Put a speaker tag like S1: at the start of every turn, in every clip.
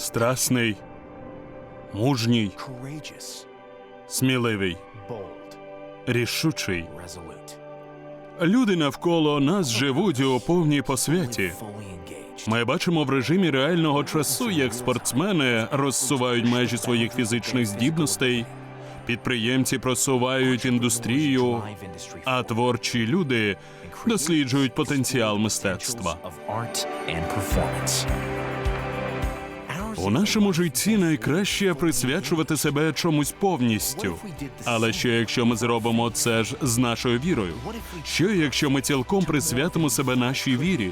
S1: страсний, мужній, сміливий, рішучий. Люди навколо нас живуть у повній посвяті. Ми бачимо в режимі реального часу, як спортсмени розсувають межі своїх фізичних здібностей, підприємці просувають індустрію, а творчі люди досліджують потенціал мистецтва. У нашому житті найкраще присвячувати себе чомусь повністю. Але що якщо ми зробимо це ж з нашою вірою? Що якщо ми цілком присвятимо себе нашій вірі?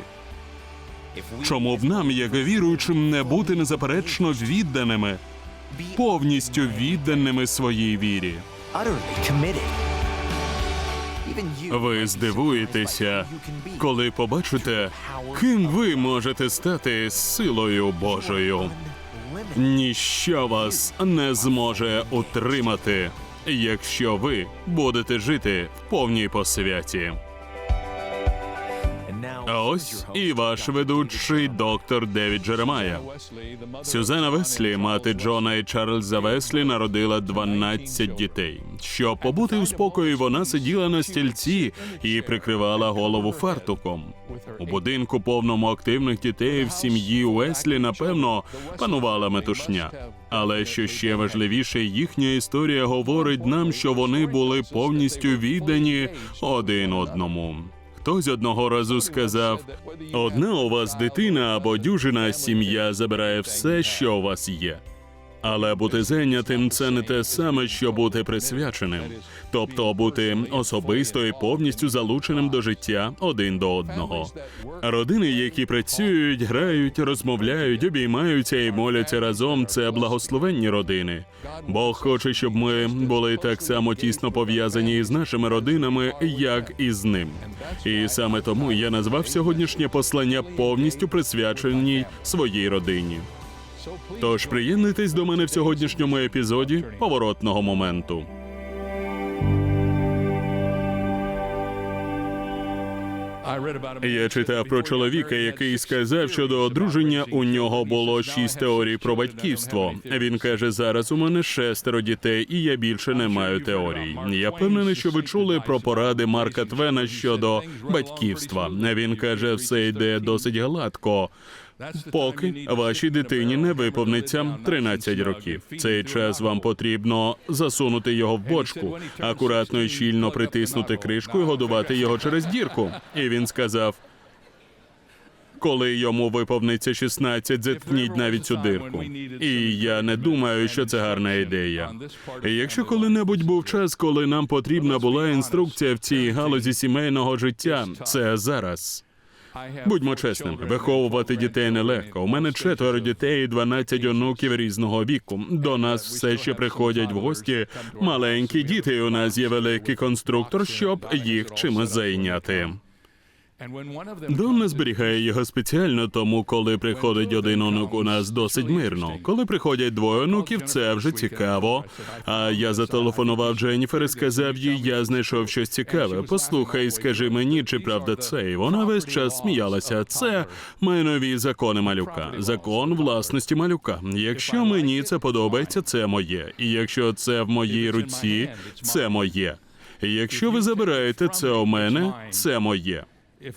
S1: Чому б нам, як віруючим, не бути незаперечно відданими, повністю відданими своїй вірі? Ви здивуєтеся, коли побачите, ким ви можете стати силою Божою. Ніщо вас не зможе утримати, якщо ви будете жити в повній посвяті. А ось і ваш ведучий доктор Девід Джеремая. Сюзена Веслі, мати Джона і Чарльза Веслі, народила 12 дітей. Щоб побути у спокої, вона сиділа на стільці і прикривала голову фартуком. У будинку повному активних дітей в сім'ї Уеслі, напевно, панувала метушня. Але що ще важливіше, їхня історія говорить нам, що вони були повністю віддані один одному. Хтось одного разу сказав: одна у вас дитина або дюжина сім'я забирає все, що у вас є. Але бути зайнятим це не те саме, що бути присвяченим, тобто бути особисто і повністю залученим до життя один до одного. Родини, які працюють, грають, розмовляють, обіймаються і моляться разом, це благословенні родини. Бог хоче, щоб ми були так само тісно пов'язані із нашими родинами, як і з ним. І саме тому я назвав сьогоднішнє послання повністю присвяченій своїй родині. Тож приєднуйтесь до мене в сьогоднішньому епізоді поворотного моменту. Я читав про чоловіка, який сказав, що до одруження у нього було шість теорій про батьківство. Він каже: зараз у мене шестеро дітей, і я більше не маю теорій. Я впевнений, що ви чули про поради Марка Твена щодо батьківства. Він каже, все йде досить гладко. Поки вашій дитині не виповниться 13 років. Цей час вам потрібно засунути його в бочку, акуратно і щільно притиснути кришку і годувати його через дірку. І він сказав: коли йому виповниться 16, зіткніть навіть цю дирку. І я не думаю, що це гарна ідея. Якщо коли-небудь був час, коли нам потрібна була інструкція в цій галузі сімейного життя, це зараз. Будьмо чесними, виховувати дітей нелегко. У мене четверо дітей, і 12 онуків різного віку. До нас все ще приходять в гості маленькі діти. і У нас є великий конструктор, щоб їх чимось зайняти. Донна зберігає його спеціально, тому коли приходить один онук, у нас досить мирно. Коли приходять двоє онуків, це вже цікаво. А я зателефонував Дженніфер і сказав їй, я знайшов щось цікаве. Послухай, скажи мені, чи правда це? І вона весь час сміялася. Це майнові закони малюка, закон власності малюка. Якщо мені це подобається, це моє. І якщо це в моїй руці, це моє. І Якщо ви забираєте це у мене, це моє.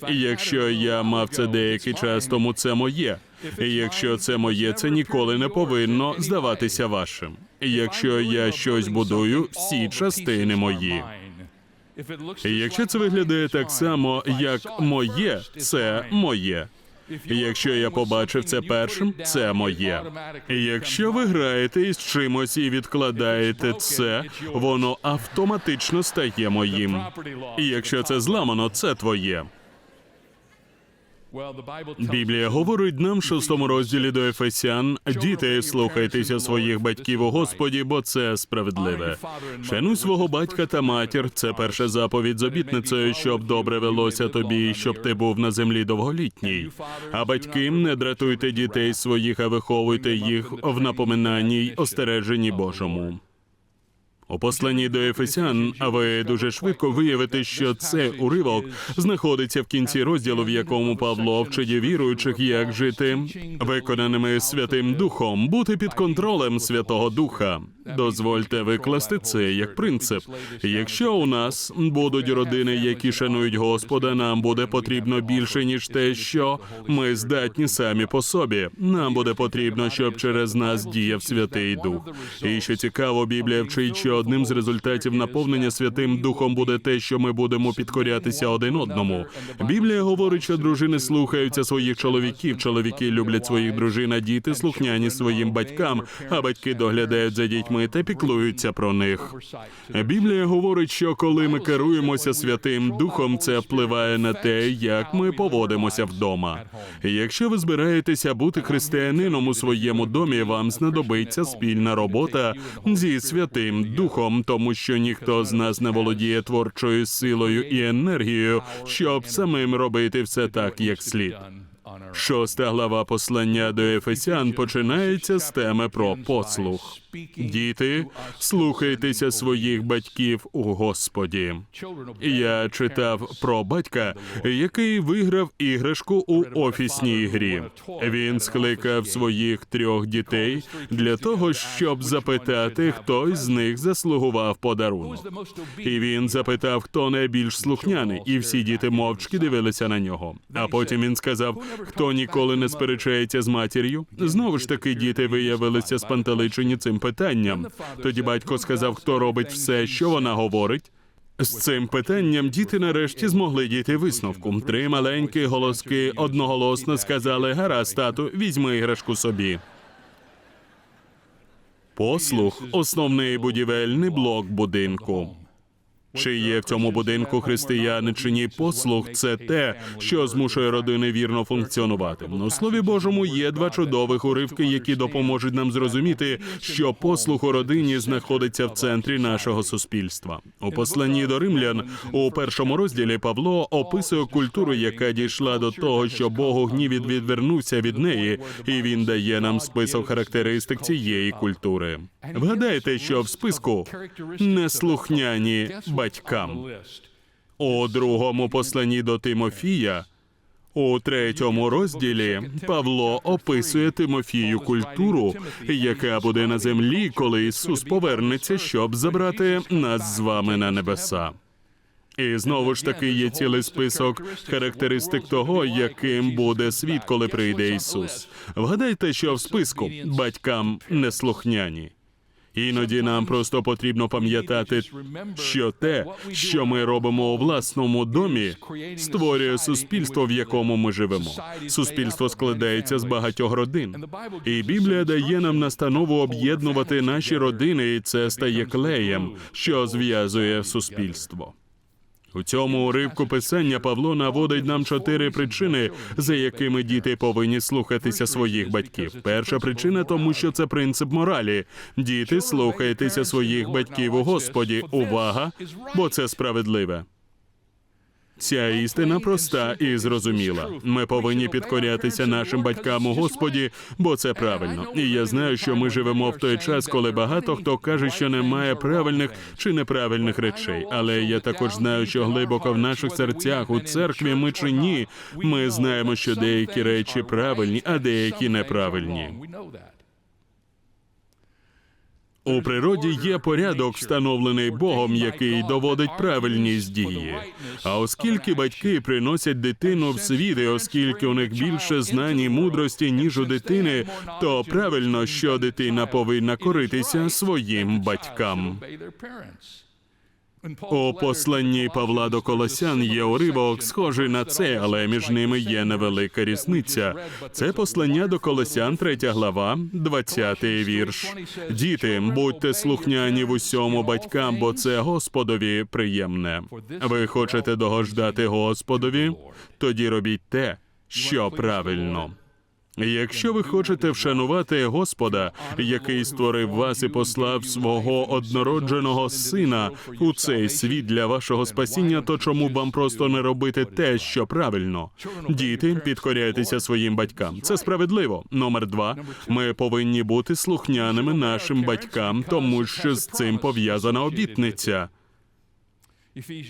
S1: І якщо я мав це деякий час тому, це моє. І якщо це моє, це ніколи не повинно здаватися вашим. І якщо я щось будую, всі частини мої. І якщо це виглядає так само, як моє, це моє. І якщо я побачив це першим, це моє. І якщо ви граєте із чимось і відкладаєте це, воно автоматично стає моїм. І якщо це зламано, це твоє. Біблія говорить нам в шостому розділі до Ефесян: діти, слухайтеся своїх батьків у Господі, бо це справедливе. Шануй свого батька та матір. Це перша заповідь з обітницею, щоб добре велося тобі, щоб ти був на землі довголітній. А батьки не дратуйте дітей своїх, а виховуйте їх в напоминанні й остереженні Божому. У посланні до Ефесян а ви дуже швидко виявите, що це уривок знаходиться в кінці розділу, в якому Павло вчить віруючих, як жити виконаними Святим Духом, бути під контролем Святого Духа. Дозвольте викласти це як принцип. Якщо у нас будуть родини, які шанують Господа, нам буде потрібно більше ніж те, що ми здатні самі по собі. Нам буде потрібно, щоб через нас діяв Святий Дух. І що цікаво, Біблія вчить, що одним з результатів наповнення Святим Духом буде те, що ми будемо підкорятися один одному. Біблія говорить, що дружини слухаються своїх чоловіків, чоловіки люблять своїх дружин, а діти слухняні своїм батькам, а батьки доглядають за дітьми та піклуються про них. Біблія говорить, що коли ми керуємося Святим Духом, це впливає на те, як ми поводимося вдома. Якщо ви збираєтеся бути християнином у своєму домі, вам знадобиться спільна робота зі Святим Духом, тому що ніхто з нас не володіє творчою силою і енергією, щоб самим робити все так, як слід. Шоста глава послання до Ефесян починається з теми про послух. Діти, слухайтеся своїх батьків у Господі. Я читав про батька, який виграв іграшку у офісній грі. Він скликав своїх трьох дітей для того, щоб запитати, хто з них заслугував подарунок. І він запитав, хто найбільш слухняний, і всі діти мовчки дивилися на нього. А потім він сказав, хто ніколи не сперечається з матір'ю. Знову ж таки, діти виявилися спантеличені цим питанням. Тоді батько сказав, хто робить все, що вона говорить. З цим питанням діти нарешті змогли дійти висновку. Три маленькі голоски одноголосно сказали: гаразд, тату, візьми іграшку собі. Послух основний будівельний блок будинку. Чи є в цьому будинку християни чи ні? Послух це те, що змушує родини вірно функціонувати. У слові Божому є два чудових уривки, які допоможуть нам зрозуміти, що послух у родині знаходиться в центрі нашого суспільства. У посланні до римлян у першому розділі Павло описує культуру, яка дійшла до того, що Богу гнів відвернувся від неї, і він дає нам список характеристик цієї культури. Вгадайте, що в списку неслухняні батькам. У другому посланні до Тимофія, у третьому розділі, Павло описує Тимофію культуру, яка буде на землі, коли Ісус повернеться, щоб забрати нас з вами на небеса. І знову ж таки є цілий список характеристик того, яким буде світ, коли прийде Ісус. Вгадайте, що в списку батькам неслухняні. Іноді нам просто потрібно пам'ятати, що те, що ми робимо у власному домі, створює суспільство, в якому ми живемо. Суспільство складається з багатьох родин. І Біблія дає нам настанову об'єднувати наші родини, і це стає клеєм, що зв'язує суспільство. У цьому уривку писання Павло наводить нам чотири причини, за якими діти повинні слухатися своїх батьків. Перша причина, тому що це принцип моралі. Діти, слухайтеся своїх батьків у Господі. Увага, бо це справедливе. Ця істина проста і зрозуміла. Ми повинні підкорятися нашим батькам у Господі, бо це правильно. І я знаю, що ми живемо в той час, коли багато хто каже, що немає правильних чи неправильних речей. Але я також знаю, що глибоко в наших серцях у церкві ми чи ні, ми знаємо, що деякі речі правильні, а деякі неправильні. У природі є порядок, встановлений Богом, який доводить правильність дії. А оскільки батьки приносять дитину в світ, і оскільки у них більше знань і мудрості, ніж у дитини, то правильно, що дитина повинна коритися своїм батькам. У посланні Павла до Колосян є уривок, схожий на це, але між ними є невелика різниця. Це послання до Колосян, 3 глава, 20 вірш. Діти, будьте слухняні в усьому батькам, бо це Господові приємне. Ви хочете догождати Господові? Тоді робіть те, що правильно. Якщо ви хочете вшанувати Господа, який створив вас і послав свого однородженого сина у цей світ для вашого спасіння, то чому б вам просто не робити те, що правильно? Діти, підкоряйтеся своїм батькам. Це справедливо. Номер два. Ми повинні бути слухняними нашим батькам, тому що з цим пов'язана обітниця.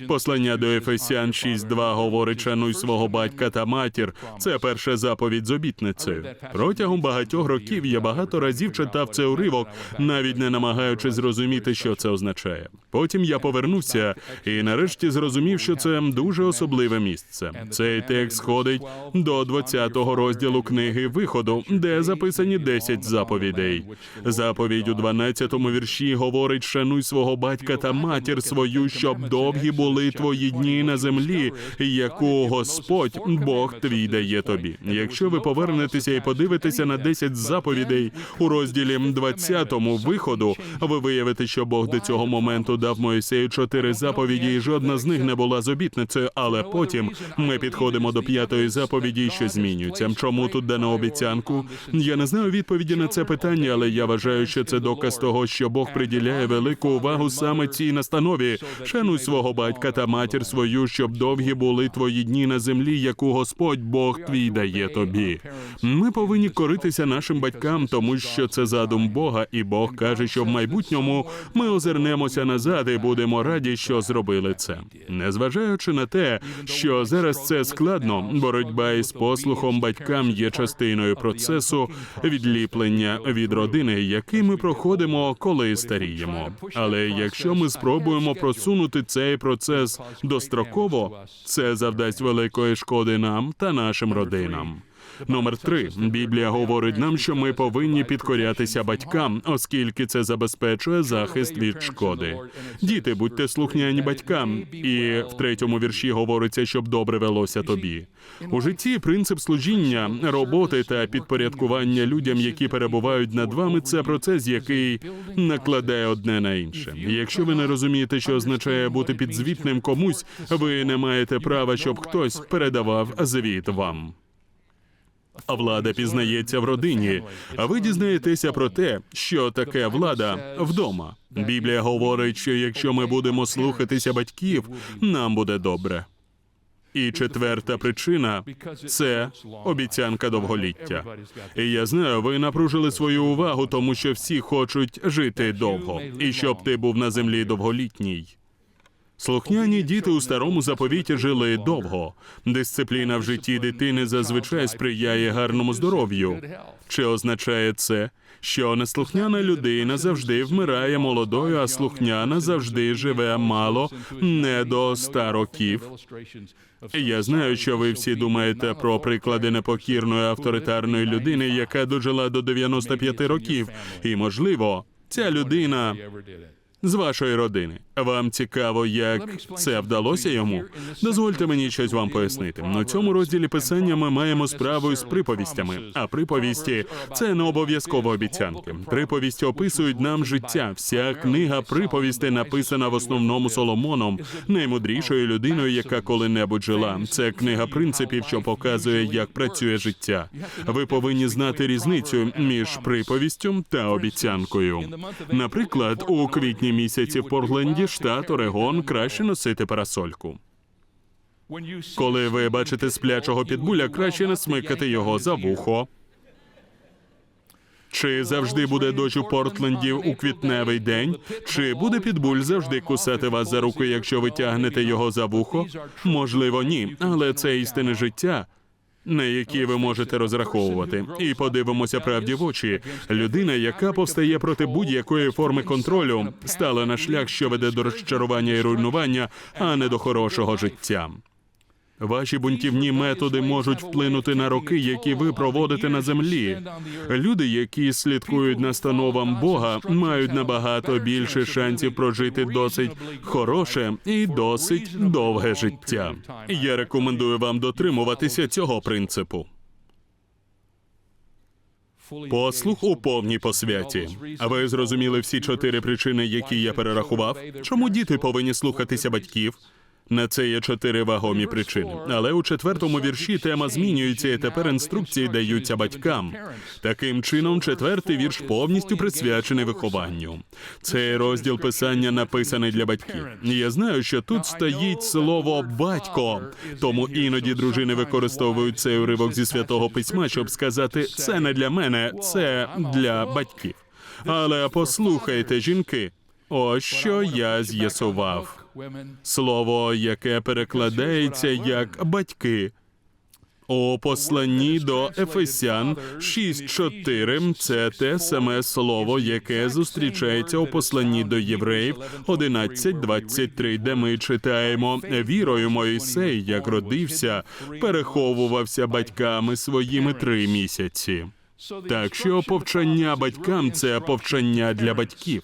S1: Послання до Ефесян 6.2 говорить, шануй свого батька та матір. Це перша заповідь з обітницею. Протягом багатьох років я багато разів читав цей уривок, навіть не намагаючись зрозуміти, що це означає. Потім я повернувся і нарешті зрозумів, що це дуже особливе місце. Цей текст сходить до 20-го розділу книги виходу, де записані 10 заповідей. Заповідь у 12-му вірші говорить: шануй свого батька та матір свою, щоб довгі були твої дні на землі, яку Господь Бог твій дає тобі. Якщо ви повернетеся і подивитеся на 10 заповідей у розділі 20-му виходу, ви виявите, що Бог до цього моменту дав Моїсею чотири заповіді, і жодна з них не була з обітницею. Але потім ми підходимо до п'ятої заповіді, що змінюється. Чому тут дано обіцянку? Я не знаю відповіді на це питання, але я вважаю, що це доказ того, що Бог приділяє велику увагу саме цій настанові. Шануй свого батька та матір свою, щоб довгі були твої дні на землі, яку Господь Бог твій дає тобі. Ми повинні коритися нашим батькам, тому що це задум Бога, і Бог каже, що в майбутньому ми озирнемося назад і будемо раді, що зробили це. Незважаючи на те, що зараз це складно, боротьба із послухом батькам є частиною процесу відліплення від родини, який ми проходимо, коли старіємо. Але якщо ми спробуємо просунути цей процес достроково, це завдасть великої шкоди нам та нашим родинам. Номер три Біблія говорить нам, що ми повинні підкорятися батькам, оскільки це забезпечує захист від шкоди. Діти, будьте слухняні батькам, і в третьому вірші говориться, щоб добре велося тобі. У житті принцип служіння, роботи та підпорядкування людям, які перебувають над вами, це процес, який накладає одне на інше. Якщо ви не розумієте, що означає бути підзвітним комусь, ви не маєте права, щоб хтось передавав звіт вам. А влада пізнається в родині. А ви дізнаєтеся про те, що таке влада вдома. Біблія говорить, що якщо ми будемо слухатися батьків, нам буде добре. І четверта причина це обіцянка довголіття. І я знаю, ви напружили свою увагу, тому що всі хочуть жити довго, і щоб ти був на землі довголітній. Слухняні діти у старому заповіті жили довго. Дисципліна в житті дитини зазвичай сприяє гарному здоров'ю. Чи означає це, що неслухняна людина завжди вмирає молодою, а слухняна завжди живе мало, не до ста років? Я знаю, що ви всі думаєте про приклади непокірної авторитарної людини, яка дожила до 95 років, і можливо, ця людина з вашої родини. Вам цікаво, як це вдалося йому? Дозвольте мені щось вам пояснити. На цьому розділі писання ми маємо справу з приповістями. А приповісті це не обов'язково обіцянки. Приповісті описують нам життя. Вся книга приповістей написана в основному Соломоном, наймудрішою людиною, яка коли-небудь жила. Це книга принципів, що показує, як працює життя. Ви повинні знати різницю між приповістю та обіцянкою. Наприклад, у квітні місяці в Портленді, штат Орегон, краще носити парасольку. Коли ви бачите сплячого підбуля, краще не смикати його за вухо. Чи завжди буде дощ у Портленді у квітневий день? Чи буде підбуль завжди кусати вас за руку, якщо ви тягнете його за вухо? Можливо, ні, але це істини життя. На які ви можете розраховувати, і подивимося правді в очі. Людина, яка повстає проти будь-якої форми контролю, стала на шлях, що веде до розчарування і руйнування, а не до хорошого життя. Ваші бунтівні методи можуть вплинути на роки, які ви проводите на землі. Люди, які слідкують настановам Бога, мають набагато більше шансів прожити досить хороше і досить довге життя. Я рекомендую вам дотримуватися цього принципу. Послух у повній посвяті. А ви зрозуміли всі чотири причини, які я перерахував? Чому діти повинні слухатися батьків? На це є чотири вагомі причини. Але у четвертому вірші тема змінюється, і тепер інструкції даються батькам. Таким чином, четвертий вірш повністю присвячений вихованню. Цей розділ писання написаний для батьків. Я знаю, що тут стоїть слово батько, тому іноді дружини використовують цей уривок зі святого письма, щоб сказати, це не для мене, це для батьків. Але послухайте, жінки, ось що я з'ясував. Слово, яке перекладається як батьки. У посланні до Ефесян 6.4 це те саме слово, яке зустрічається у посланні до євреїв 11.23, де ми читаємо вірою Моїсей, як родився, переховувався батьками своїми три місяці. Так що повчання батькам це повчання для батьків.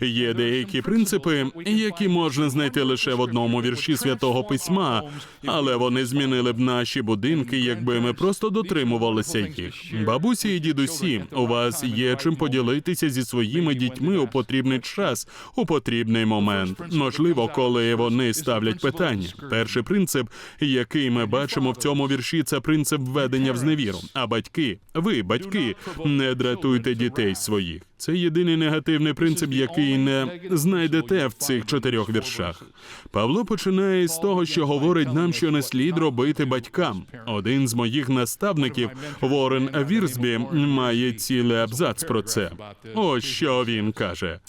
S1: Є деякі принципи, які можна знайти лише в одному вірші святого письма, але вони змінили б наші будинки, якби ми просто дотримувалися їх. Бабусі і дідусі, у вас є чим поділитися зі своїми дітьми у потрібний час, у потрібний момент. Можливо, коли вони ставлять питання. Перший принцип, який ми бачимо в цьому вірші, це принцип введення в зневіру. А батьки, ви, батьки, не дратуйте дітей своїх. Це єдиний негативний принцип, який не знайдете в цих чотирьох віршах. Павло починає з того, що говорить нам, що не слід робити батькам. Один з моїх наставників, Ворен Вірсбі, має цілий абзац про це. Ось що він каже.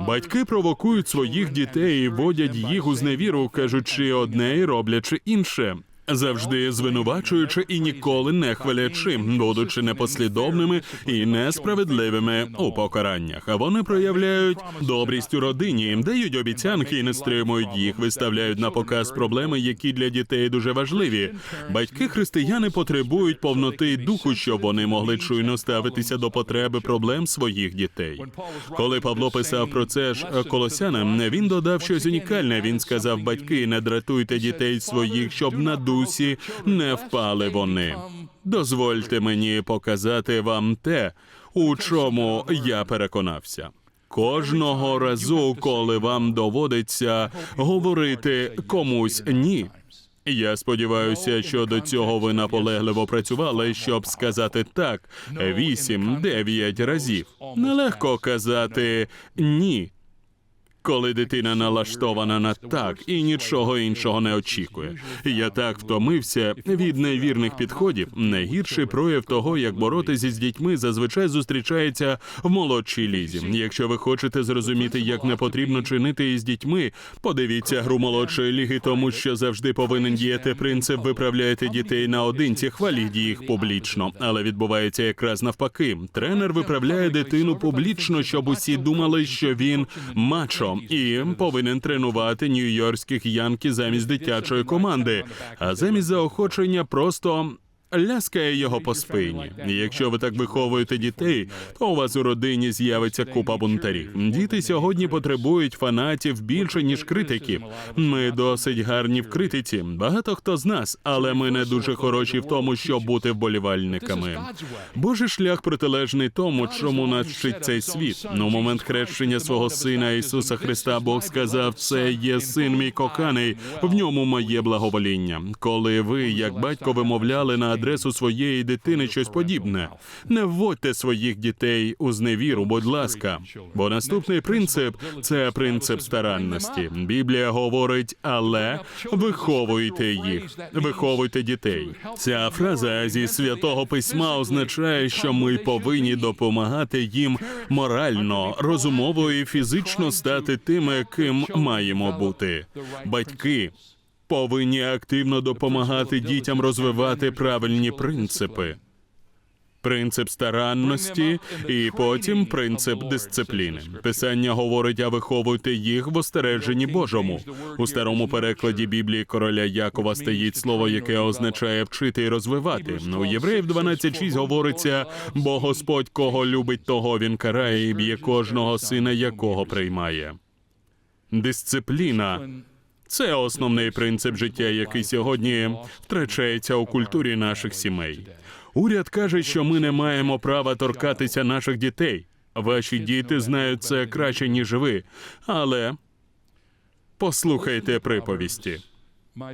S1: Батьки провокують своїх дітей і водять їх у зневіру, кажучи одне і роблячи інше. Завжди звинувачуючи і ніколи не хвалячи, будучи непослідовними і несправедливими у покараннях. А вони проявляють добрість у родині, дають обіцянки і не стримують їх, виставляють на показ проблеми, які для дітей дуже важливі. Батьки християни потребують повноти духу, щоб вони могли чуйно ставитися до потреби проблем своїх дітей. Коли Павло писав про це ж колосянам, він додав щось унікальне. Він сказав: батьки, не дратуйте дітей своїх, щоб на дусі не впали вони. Дозвольте мені показати вам те, у чому я переконався. Кожного разу, коли вам доводиться говорити комусь ні. Я сподіваюся, що до цього ви наполегливо працювали, щоб сказати так вісім-дев'ять разів. Нелегко казати ні, коли дитина налаштована на так і нічого іншого не очікує. Я так втомився від невірних підходів. Найгірший прояв того, як боротися з дітьми, зазвичай зустрічається в молодшій лізі. Якщо ви хочете зрозуміти, як не потрібно чинити із дітьми, подивіться гру молодшої ліги, тому що завжди повинен діяти принцип виправляєте дітей наодинці, хваліть їх публічно. Але відбувається якраз навпаки. Тренер виправляє дитину публічно, щоб усі думали, що він мачо і повинен тренувати нью-йоркських янки замість дитячої команди, а замість заохочення просто. Ляскає його по спині. Якщо ви так виховуєте дітей, то у вас у родині з'явиться купа бунтарів. Діти сьогодні потребують фанатів більше ніж критиків. Ми досить гарні в критиці. Багато хто з нас, але ми не дуже хороші в тому, щоб бути вболівальниками. Божий шлях протилежний тому, чому нас вчить цей світ. На момент хрещення свого сина Ісуса Христа Бог сказав: це є син мій коханий, в ньому моє благовоління. Коли ви, як батько, вимовляли на адресу своєї дитини щось подібне, не вводьте своїх дітей у зневіру, будь ласка. Бо наступний принцип це принцип старанності. Біблія говорить, але виховуйте їх, виховуйте дітей. Ця фраза зі святого письма означає, що ми повинні допомагати їм морально, розумово і фізично стати тими, ким маємо бути. Батьки повинні активно допомагати дітям розвивати правильні принципи. Принцип старанності і потім принцип дисципліни. Писання говорить, а виховуйте їх в остереженні Божому. У старому перекладі Біблії короля Якова стоїть слово, яке означає вчити і розвивати. У євреїв 12.6 говориться, бо Господь кого любить, того він карає і б'є кожного сина, якого приймає. Дисципліна це основний принцип життя, який сьогодні втрачається у культурі наших сімей. Уряд каже, що ми не маємо права торкатися наших дітей. Ваші діти знають це краще, ніж ви. Але послухайте приповісті.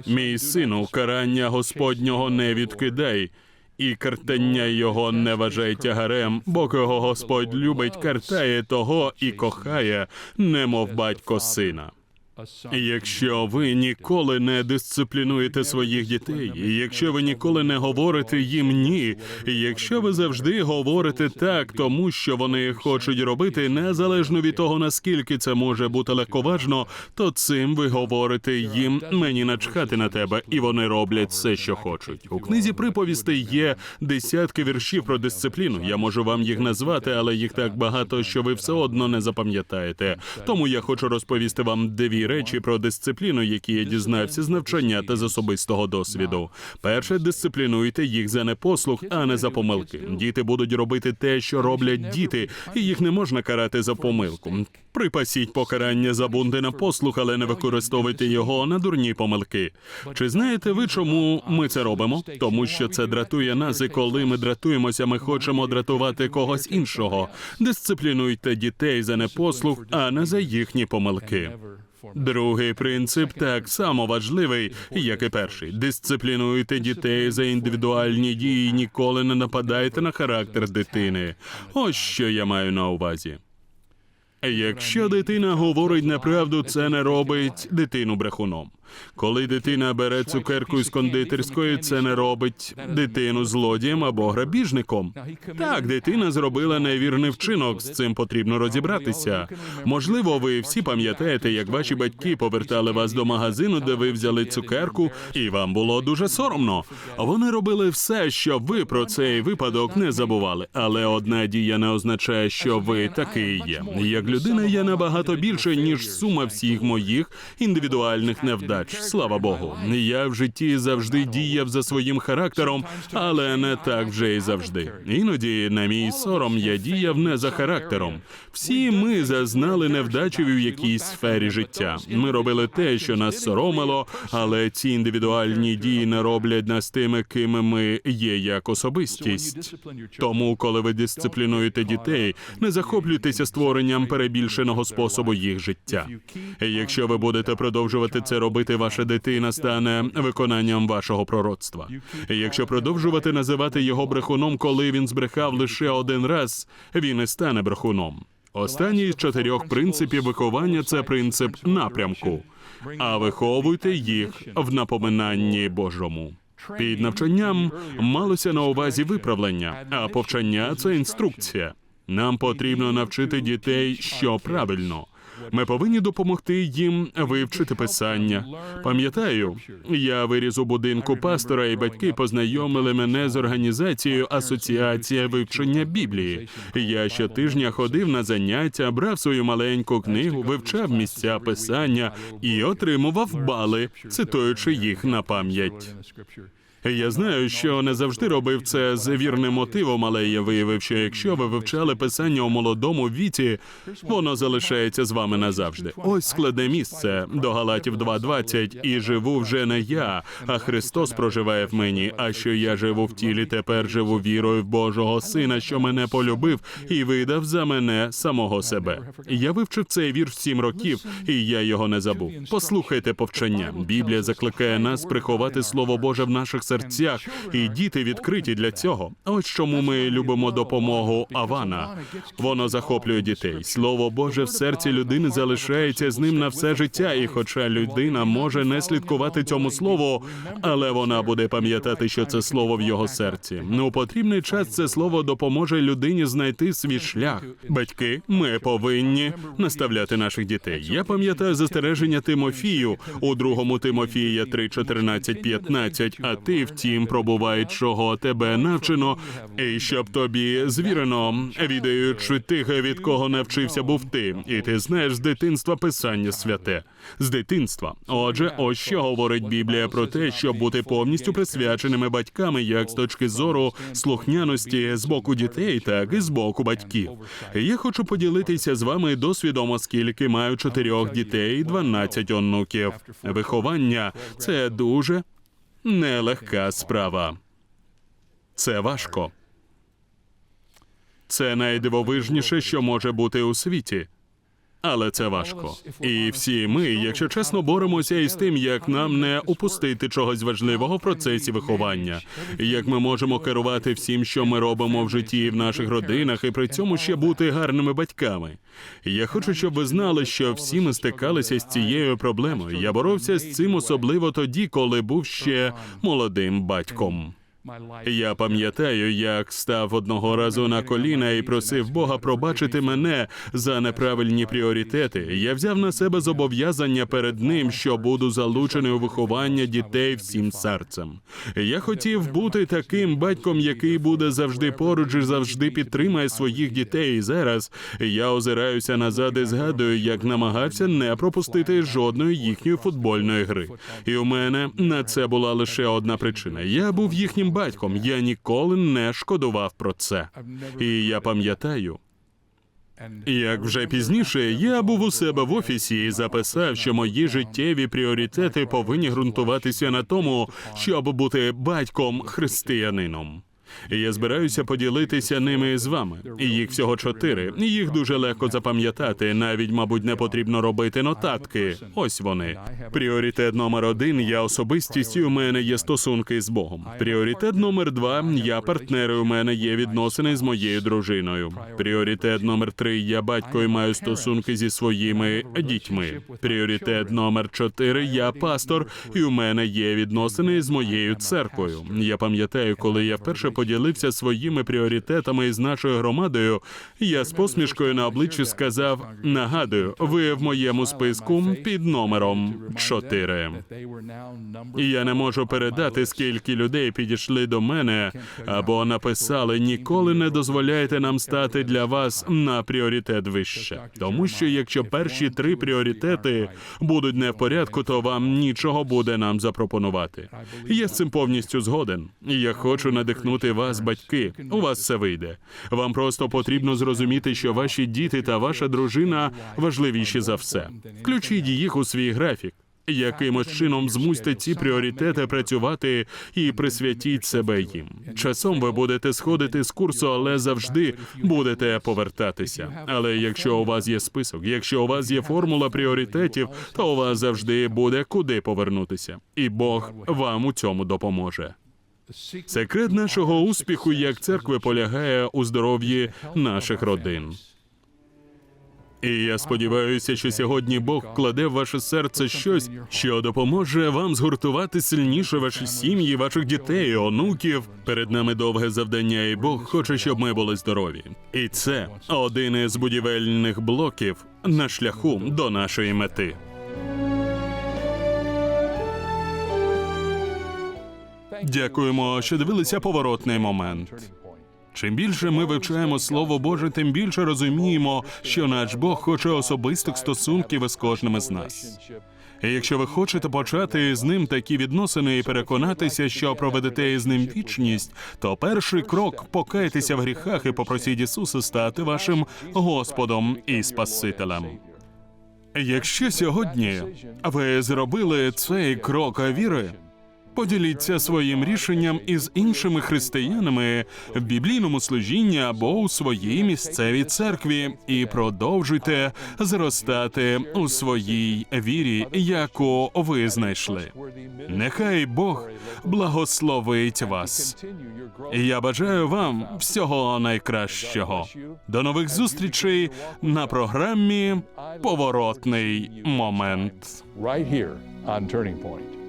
S1: Мій сину, карання Господнього не відкидай, і картання його не вважай тягарем, бо кого Господь любить, картає того і кохає, немов батько сина. Якщо ви ніколи не дисциплінуєте своїх дітей, і якщо ви ніколи не говорите їм ні, і якщо ви завжди говорите так, тому що вони хочуть робити, незалежно від того наскільки це може бути легковажно, то цим ви говорите їм мені начхати на тебе, і вони роблять все, що хочуть. У книзі приповістей є десятки віршів про дисципліну. Я можу вам їх назвати, але їх так багато, що ви все одно не запам'ятаєте. Тому я хочу розповісти вам речі про дисципліну, які я дізнався з навчання та з особистого досвіду. Перше, дисциплінуйте їх за непослух, а не за помилки. Діти будуть робити те, що роблять діти, і їх не можна карати за помилку. Припасіть покарання за бунти на послух, але не використовуйте його на дурні помилки. Чи знаєте ви, чому ми це робимо? Тому що це дратує нас, і коли ми дратуємося, ми хочемо дратувати когось іншого. Дисциплінуйте дітей за непослух, а не за їхні помилки. Другий принцип так само важливий, як і перший. Дисциплінуйте дітей за індивідуальні дії, ніколи не нападайте на характер дитини. Ось що я маю на увазі. Якщо дитина говорить неправду, це не робить дитину брехуном. Коли дитина бере цукерку із кондитерської, це не робить дитину злодієм або грабіжником. Так, дитина зробила невірний вчинок. З цим потрібно розібратися. Можливо, ви всі пам'ятаєте, як ваші батьки повертали вас до магазину, де ви взяли цукерку, і вам було дуже соромно. Вони робили все, щоб ви про цей випадок не забували. Але одна дія не означає, що ви такий є. Як людина, я набагато більше ніж сума всіх моїх індивідуальних невдач. Слава Богу, я в житті завжди діяв за своїм характером, але не так вже і завжди. Іноді, на мій сором, я діяв не за характером. Всі ми зазнали невдачі в якійсь сфері життя. Ми робили те, що нас соромило, але ці індивідуальні дії не роблять нас тими, ким ми є як особистість. Тому, коли ви дисциплінуєте дітей, не захоплюйтеся створенням перебільшеного способу їх життя. Якщо ви будете продовжувати це робити, ваша дитина стане виконанням вашого пророцтва. Якщо продовжувати називати його брехуном, коли він збрехав лише один раз, він і стане брехуном. Останній з чотирьох принципів виховання це принцип напрямку. А виховуйте їх в напоминанні Божому. Під навчанням малося на увазі виправлення, а повчання це інструкція. Нам потрібно навчити дітей, що правильно. Ми повинні допомогти їм вивчити писання. Пам'ятаю, я виріс у будинку пастора, і батьки познайомили мене з організацією Асоціація вивчення Біблії. Я щотижня ходив на заняття, брав свою маленьку книгу, вивчав місця писання і отримував бали, цитуючи їх на пам'ять. Я знаю, що не завжди робив це з вірним мотивом, але я виявив, що якщо ви вивчали писання у молодому віці, воно залишається з вами назавжди. Ось складне місце до Галатів 2.20. і живу вже не я, а Христос проживає в мені. А що я живу в тілі, тепер живу вірою в Божого Сина, що мене полюбив і видав за мене самого себе. Я вивчив цей вірш сім років, і я його не забув. Послухайте повчання. Біблія закликає нас приховати слово Боже в наших серцях, і діти відкриті для цього. Ось чому ми любимо допомогу Авана. Воно захоплює дітей. Слово Боже в серці людини залишається з ним на все життя. І хоча людина може не слідкувати цьому слову, але вона буде пам'ятати, що це слово в його серці. Ну, потрібний час це слово допоможе людині знайти свій шлях. Батьки, ми повинні наставляти наших дітей. Я пам'ятаю застереження Тимофію у другому Тимофія 3, 14, 15, А ти, втім, пробувай, чого тебе навчено, і щоб тобі звірено, відаючи тих, від кого навчився був ти, і ти знаєш з дитинства писання святе. З дитинства. Отже, ось що говорить Біблія про те, щоб бути повністю присвяченими батьками, як з точки зору слухняності з боку дітей, так і з боку батьків. Я хочу поділитися з вами досвідом, оскільки маю чотирьох дітей, 12 онуків. Виховання це дуже нелегка справа. Це важко. Це найдивовижніше, що може бути у світі. Але це важко. І всі ми, якщо чесно, боремося із тим, як нам не упустити чогось важливого в процесі виховання, як ми можемо керувати всім, що ми робимо в житті в наших родинах, і при цьому ще бути гарними батьками. Я хочу, щоб ви знали, що всі ми стикалися з цією проблемою. Я боровся з цим особливо тоді, коли був ще молодим батьком. Я пам'ятаю, як став одного разу на коліна і просив Бога пробачити мене за неправильні пріоритети. Я взяв на себе зобов'язання перед ним, що буду залучений у виховання дітей всім серцем. Я хотів бути таким батьком, який буде завжди поруч і завжди підтримає своїх дітей. І зараз я озираюся назад і згадую, як намагався не пропустити жодної їхньої футбольної гри. І у мене на це була лише одна причина. Я був їхнім батьком. Я ніколи не шкодував про це. І я пам'ятаю. Як вже пізніше, я був у себе в офісі і записав, що мої життєві пріоритети повинні ґрунтуватися на тому, щоб бути батьком християнином. І я збираюся поділитися ними з вами. Їх всього чотири. Їх дуже легко запам'ятати. Навіть, мабуть, не потрібно робити нотатки. Ось вони. Пріоритет номер один я особистість, і у мене є стосунки з Богом. Пріоритет номер два я партнер, і у мене є відносини з моєю дружиною. Пріоритет номер три я батько і маю стосунки зі своїми дітьми. Пріоритет номер чотири я пастор, і у мене є відносини з моєю церквою. Я пам'ятаю, коли я вперше поділився своїми пріоритетами з нашою громадою. Я з посмішкою на обличчі сказав: нагадую, ви в моєму списку під номером 4. І я не можу передати, скільки людей підійшли до мене або написали: ніколи не дозволяйте нам стати для вас на пріоритет вище. Тому що якщо перші три пріоритети будуть не в порядку, то вам нічого буде нам запропонувати. Я з цим повністю згоден. Я хочу надихнути вас, батьки. У вас все вийде. Вам просто потрібно зрозуміти, що ваші діти та ваша дружина важливіші за все. Включіть їх у свій графік. Якимось чином змусьте ці пріоритети працювати і присвятіть себе їм. Часом ви будете сходити з курсу, але завжди будете повертатися. Але якщо у вас є список, якщо у вас є формула пріоритетів, то у вас завжди буде куди повернутися, і Бог вам у цьому допоможе. Секрет нашого успіху як церкви полягає у здоров'ї наших родин. І я сподіваюся, що сьогодні Бог вкладе в ваше серце щось, що допоможе вам згуртувати сильніше ваші сім'ї, ваших дітей, онуків. Перед нами довге завдання, і Бог хоче, щоб ми були здорові. І це один із будівельних блоків на шляху до нашої мети. Дякуємо, що дивилися поворотний момент. Чим більше ми вивчаємо Слово Боже, тим більше розуміємо, що наш Бог хоче особистих стосунків із кожним із нас. І якщо ви хочете почати з ним такі відносини і переконатися, що проведете із ним вічність, то перший крок покайтеся в гріхах і попросіть Ісуса стати вашим Господом і Спасителем. Якщо сьогодні ви зробили цей крок віри, Поділіться своїм рішенням із іншими християнами в біблійному служінні або у своїй місцевій церкві і продовжуйте зростати у своїй вірі, яку ви знайшли. Нехай Бог благословить вас. Я бажаю вам всього найкращого. До нових зустрічей на програмі Поворотний момент.
S2: right here on Turning Point.